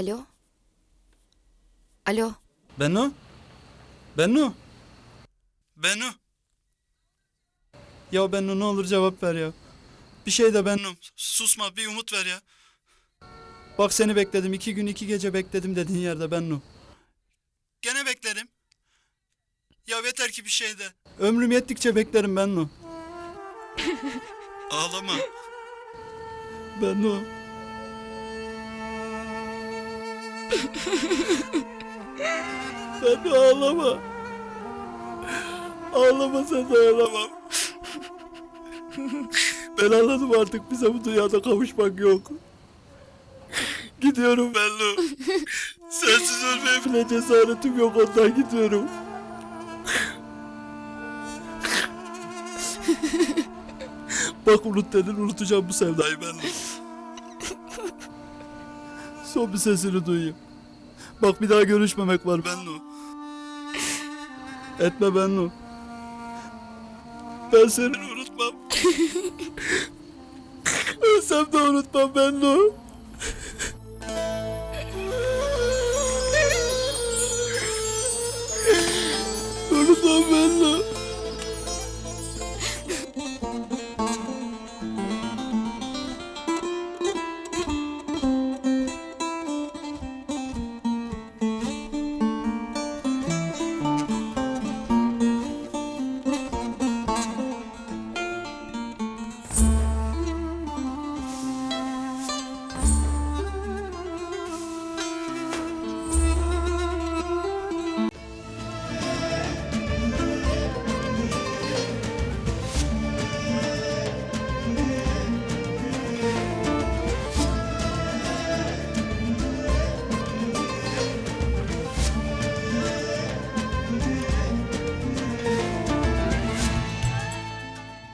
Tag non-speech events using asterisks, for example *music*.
Alo? Alo? Bennu? Bennu? Bennu? Ya Bennu ne olur cevap ver ya. Bir şey de Bennu. Susma bir umut ver ya. Bak seni bekledim. iki gün iki gece bekledim dediğin yerde Bennu. Gene beklerim. Ya yeter ki bir şey de. Ömrüm yettikçe beklerim Bennu. *laughs* Ağlama. Bennu. Bennu ağlama. Ağlama sen dayanamam. Ben anladım artık bize bu dünyada kavuşmak yok. Gidiyorum Bennu. Sensiz ölmeye bile cesaretim yok ondan gidiyorum. Bak unut dedin unutacağım bu sevdayı Bennu. Son bir sesini duyayım. Bak bir daha görüşmemek var Bennu. Etme Bennu. Ben seni unutmam. Ölsem de unutmam Bennu. unutmam Bennu.